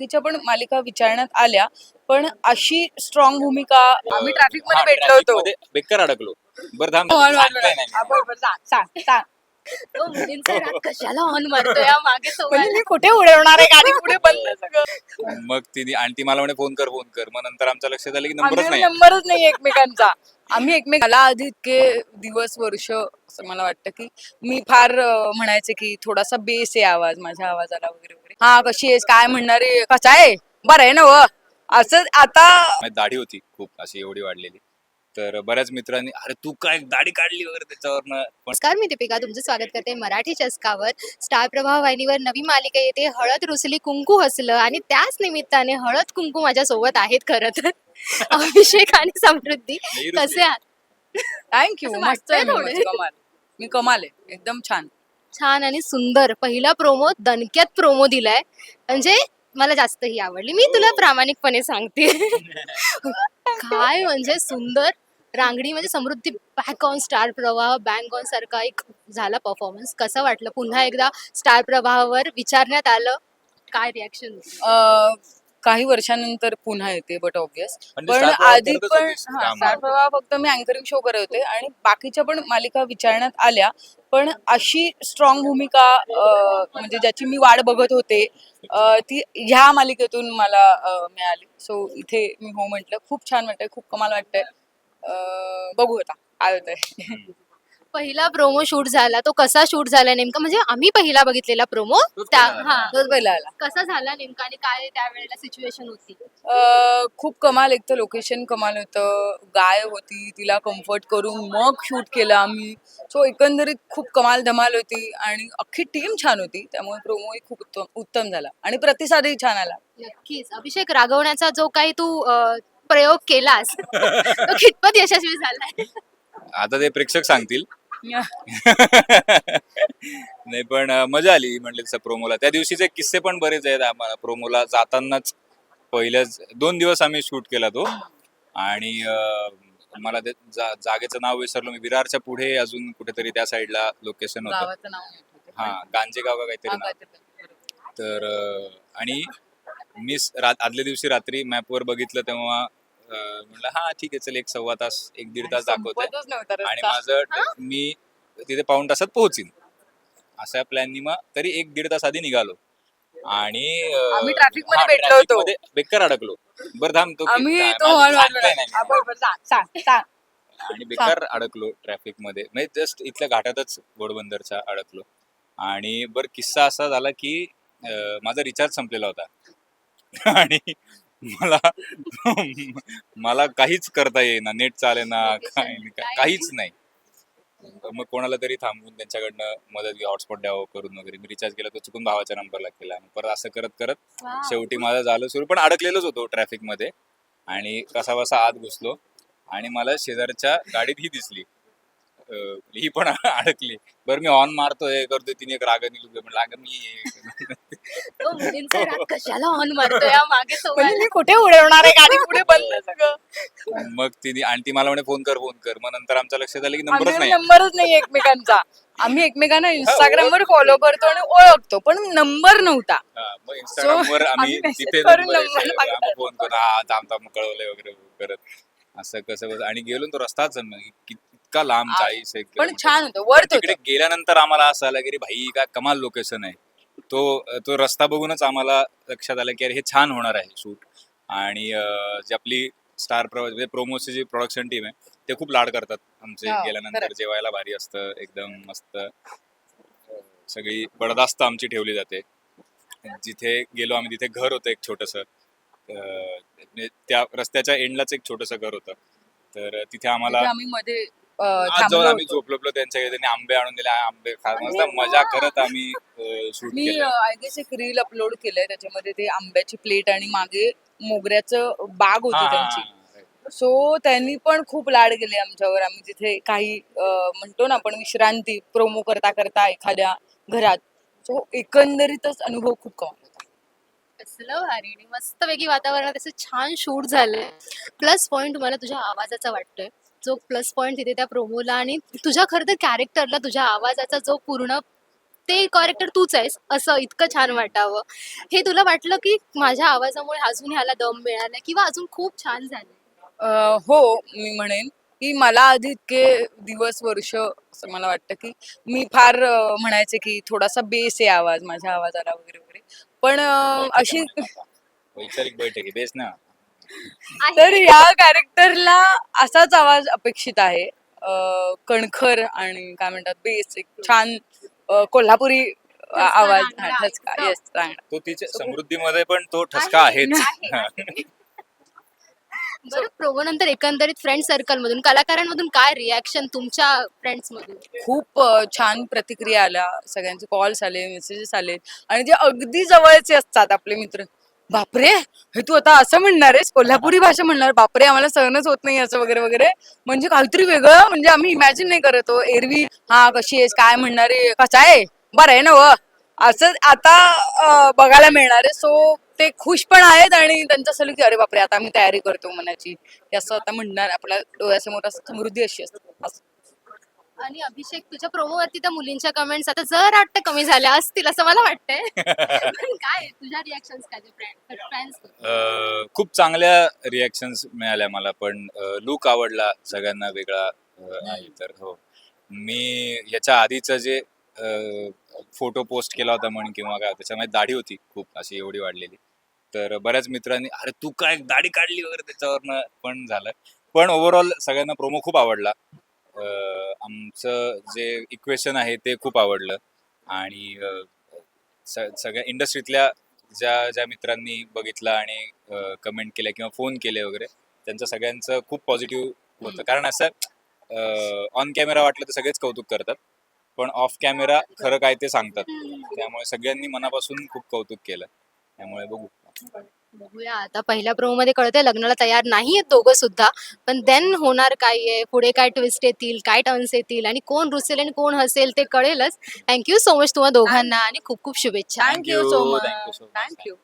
बाकीच्या पण मालिका विचारण्यात आल्या पण अशी स्ट्रॉंग भूमिका आम्ही ट्रॅफिकमध्ये भेटलो होतो. बेकार अडकलो. बरं थांब हॉर्न सांगताय नाही बरोबर, सांग, सांग, सांग. तो मुलींचा राग कशाला ऑन मारतोय? या मागे तो म्हणजे मी कुठे उडवणार आहे गाडी? पुढे बंद सगळं? मग तिने आणि ती मला म्हणे फोन कर फोन कर. मग नंतर आमच्या लक्षात आलं की नंबरच आम्ही नाही. नंबरच नाही एकमेकांचा. आम्ही एकमेकाला आधी इतके दिवस वर्ष असं मला वाटतं की मी फार अं, म्हणायचे की थोडासा बेस आहे आवाज माझ्या आवाजाला वगैरे. हा कशी आहेस? काय म्हणणार? आहे कसा आहे? बरं आहे ना व? असं आता माझी दाढी होती खूप अशी एवढी वाढलेली. तर बऱ्याच मित्रांनी अरे तू काय दाढी काढली वगैरे त्याच्यावरनं? पण नमस्कार मी दीपिका. तुमचं स्वागत करते मराठी चस्कावर. स्टार प्रवाह वाहिनीवर नवी मालिका येते. हळद रुसली कुंकू हसलं आणि त्याच निमित्ताने हळद कुंकू माझ्या सोबत आहेत खरं तर. अभिषेक आणि समृद्धी. नाही रुसली. कसे आहात? थँक्यू असं मस्त आहे मी, थोडे. कमाल मी कमाल आहे. एकदम छान. छान आणि सुंदर पहिला प्रोमो दणक्यात प्रोमो दिलाय. म्हणजे मला जास्त ही आवडली. मी तुला प्रामाणिकपणे सांगते. काय म्हणजे सुंदर रांगडी म्हणजे Samruddhi back on Star Pravah bank on सारखा एक झाला परफॉर्मन्स कसं वाटलं? पुन्हा एकदा स्टार प्रवाहावर विचारण्यात आलं. काय रिॲक्शन काही वर्षानंतर पुन्हा येते बट ऑब्विस म्हणजे पण आधी पण हा, कामं. फक्त मी अँकरिंग शो करत होते आणि बाकीच्या पण मालिका विचारण्यात आल्या. पण अशी स्ट्रॉंग भूमिका अं, म्हणजे ज्याची मी वाट बघत होते अं, ती ह्या मालिकेतून मला अं, मिळाली. सो इथे मी हो म्हटलं खूप छान वाटतंय खूप कमाल वाटतंय. अं, बघू आता होतंय पहिला प्रोमो शूट झाला तो कसा शूट झाला नेमका? म्हणजे आम्ही पहिला बघितलेला प्रोमो त्या पहिला हा. तोच पहिला आला. कसा झाला नेमका आणि काय त्यावेळेला सिच्युएशन होती? अं, खूप कमाल एक तर लोकेशन कमाल होतं. गाय होती तिला कम्फर्ट करून मग शूट केलं आम्ही. सो एकंदरीत खूप कमाल धमाल होती आणि अख्खी टीम छान होती. त्यामुळे प्रोमोही खूप उत्तम उत्तम झाला. आणि प्रतिसादही छान आला. नक्कीच. अभिषेक रागवण्याचा जो काही तू अ, प्रयोग केलास तो कितपत यशस्वी झालाय? आता ते प्रेक्षक सांगतील. नाही पण अं, मजा आली म्हणले तसं प्रोमोला त्या दिवशीचे किस्से पण बरेच आहेत आम्हाला प्रोमोला जातानाच. पहिल्याच दोन दिवस आम्ही शूट केला तो. आणि अं, मला ते जा- जागेचं नाव विसरलो. मी विरारच्या पुढे अजून कुठेतरी त्या साईडला लोकेशन होतं. गावाचं नाव नाही आठवत. आहे. हा गांजेगाव का काहीतरी हा, नाव काहीतरी. तर अं, आणि मी स- रा- आदल्या दिवशी रात्री मॅपवर बघितलं तेव्हा अं, म्हणलं हा ठीक आहे चल एक सव्वा तास एक दीड तास दाखवतोय संपतच नव्हता आणि रस्ता. माझं मी तिथे पाऊण तासात पोहोचीन अशा प्लॅननी मग तरी एक दीड तास आधी निघालो आणि अं, आम्ही traffic मध्ये हा, भेटलो traffic होतो. मध्ये बेकार अडकलो बरं थांब तो आम्ही काय- तो मला हॉर्न सांगताय वाजवला. नाही. बरोबर, सांग, सांग, सांग. आणि बेकार अडकलो ट्रॅफिकमध्ये म्हणजे जस्ट इथल्या घाटातच घोडबंदरच्या अडकलो आणि बर किस्सा असा झाला की अं, माझा रिचार्ज संपलेला होता आणि मला मला काहीच करता येईना नेट चालेना काय काहीच नाही. मग कोणाला तरी थांबून त्यांच्याकडनं मदत घ्या हॉटस्पॉट द्यावं करून वगैरे. मी रिचार्ज केला तो चुकून भावाच्या नंबरला केला. परत असं करत करत शेवटी माझं झालं सुरू. पण अडकलेलोच होतो ट्रॅफिकमध्ये आणि कसा बसा आत घुसलो आणि मला शेजारच्या गाडीत ही दिसली. ही पण अडकली. बरं मी ऑन मारतोय करतोय तिने एक राग निघलो म्हणलं अगं मी तो मुलींचा राग कशाला ऑन या मागे तो म्हणजे मी कुठे उडवणार आहे? गाडी पुढे बंद सगळं मग तिने आणि ती मला म्हणे फोन कर फोन कर. मग नंतर आमच्या लक्षात आलं की नंबरच आम्ही नाही. नंबरच नाही एकमेकांचा. आम्ही एकमेकांना इंस्टाग्राम वर फॉलो करतो आणि ओळखतो पण नंबर नव्हता. हा, मग इंस्टाग्राम वर आम्ही आम्ही message तिथे करून number number आहे. मागतात. आम्ही फोन करून हा थांब थांब कळवलंय वगैरे करत असं कसं आणि गेलो न तो रस्ताच कि- इतका लांब चाळीस एक पण किलोमीटर. छान होतं वर्थ तिकडे होतं. गेल्यानंतर आम्हाला असं आलं की भाई काय कमाल लोकेशन आहे. तो तो रस्ता बघूनच आम्हाला लक्षात आलं की अरे हे छान होणार आहे शूट आणि अं, जी आपली स्टार म्हणजे प्रोमोची जी प्रोडक्शन टीम आहे ते खूप लाड करतात आमचे हा, गेल्यानंतर. खरंय. जेवायला भारी असतं एकदम मस्त. अं, सगळी बडदास्त आमची ठेवली जाते. जिथे गेलो आम्ही तिथे घर होतं एक छोटस. त्या रस्त्याच्या एंडलाच एक छोटस घर होतं. तर तिथे आम्हाला तिथे आम्ही मध्ये आज थांबलो जाऊन आम्ही होतो. त्यांच्या घरी त्यांनी आंबे आणून दिले. आंबे खा मस्त मजा करत आम्ही शूट मी केलं. आय गेस एक रील अपलोड केलंय. त्याच्यामध्ये ते आंब्याची प्लेट आणि मागे मोगऱ्याचं बाग होती त्यांची. सो त्यांनी पण खूप लाड केले आमच्यावर. आम्ही जिथे काही अं, म्हणतो ना आपण विश्रांती प्रोमो करता करता एखाद्या घरात. सो एकंदरीतच अनुभव खूप कमी होता. कसलं भारी आणि मस्तपैकी वातावरणात असं छान शूट झालंय. प्लस पॉइंट मला तुझ्या आवाजाचा वाटतोय. जो प्लस पॉइंट तिथे त्या प्रोमोला आणि तुझ्या खरं तर कॅरेक्टरला तुझ्या आवाजाचा जो पूर्ण ते कॅरेक्टर तूच आहेस असं इतकं छान वाटावं. हे तुला वाटलं की माझ्या आवाजामुळे अजून ह्याला दम मिळाला किंवा अजून खूप छान झालं अं, हो मी म्हणेन की मला आधी इतके दिवस वर्ष असं मला वाटतं की मी फार म्हणायचे की थोडासा बेस आहे आवाज माझ्या आवाजाला वगैरे वगैरे. पण अशी वैचारिक बैठक आहे बेस ना. तर या कॅरेक्टरला असाच आवाज अपेक्षित आहे. अं, कणखर आणि काय म्हणतात बेस एक छान अं, कोल्हापुरी आवाज हा, रांगडा, ठसका. येस रांगडा. तो तिच्या समृद्धीमध्ये पण तो ठसका आहे, बरं प्रोमो नंतर एकंदरीत फ्रेंड सर्कल मधून कलाकारांमधून काय रिॲक्शन तुमच्या फ्रेंड्स मधून? खूप अ, छान प्रतिक्रिया आल्या. सगळ्यांचे कॉल्स आले मेसेजेस आले. आणि जे अगदी जवळचे असतात आपले मित्र बापरे हे तू आता असं म्हणणार आहेस कोल्हापुरी भाषा म्हणणार. बापरे आम्हाला सहनच होत नाही असं वगैरे वगैरे. म्हणजे काहीतरी वेगळं म्हणजे आम्ही इमॅजिन नाही करत हो. एरवी हा कशी आहेस? काय म्हणणार? आहे कसा आहे? बरं आहे ना व? असं आता बघायला मिळणार आहे. सो ते खुश पण आहेत आणि त्यांचं असं की अरे बापरे आता आम्ही तयारी करतो मनाची. असं आता म्हणणार आपल्या डोळ्यासमोर असं समृद्धी अशी असते. असं. आणि अभिषेक तुझ्या प्रोमो वरती त्या मुलींच्या कमेंट्स आता जर वाटतं कमी झाल्या असतील असं मला वाटतंय. पण काय तुझ्या रिॲक्शन काय अं, खूप चांगल्या रिॲक्शन्स मिळाल्या मला पण लुक आवडला सगळ्यांना वेगळा अं, आहे तर हो. मी याच्या आधीचं जे फोटो पोस्ट केला होता म्हण किंवा काय त्याच्यामध्ये दाढी होती खूप अशी एवढी वाढलेली. तर बऱ्याच मित्रांनी अरे तू काय दाढी काढली वगैरे त्याच्यावरनं? पण झालं. पण ओव्हरऑल सगळ्यांना प्रोमो खूप आवडला. आमचं जे इक्वेशन आहे ते खूप आवडलं. आणि स- सगळ्या इंडस्ट्रीतल्या ज्या ज्या मित्रांनी बघितलं आणि कमेंट केल्या किंवा फोन केले वगैरे त्यांचं सगळ्यांचं खूप पॉझिटिव्ह होतं. कारण असं ऑन कॅमेरा वाटलं तर सगळेच कौतुक करतात पण ऑफ कॅमेरा खरं काय ते सांगतात. त्यामुळे सगळ्यांनी मनापासून खूप कौतुक केलं. त्यामुळे बघू. बघूया. आता पहिल्या प्रोमो मध्ये कळतंय लग्नाला तयार नाहीयेत दोघं सुद्धा. पण देन होणार काय आहे? पुढे काय ट्विस्ट येतील? काय टर्न्स येतील? आणि कोण रुसेल आणि कोण हसेल ते कळेलच. थँक्यू सो मच तुम्हा दोघांना आणि खूप खूप शुभेच्छा. Thank you so much. थँक्यू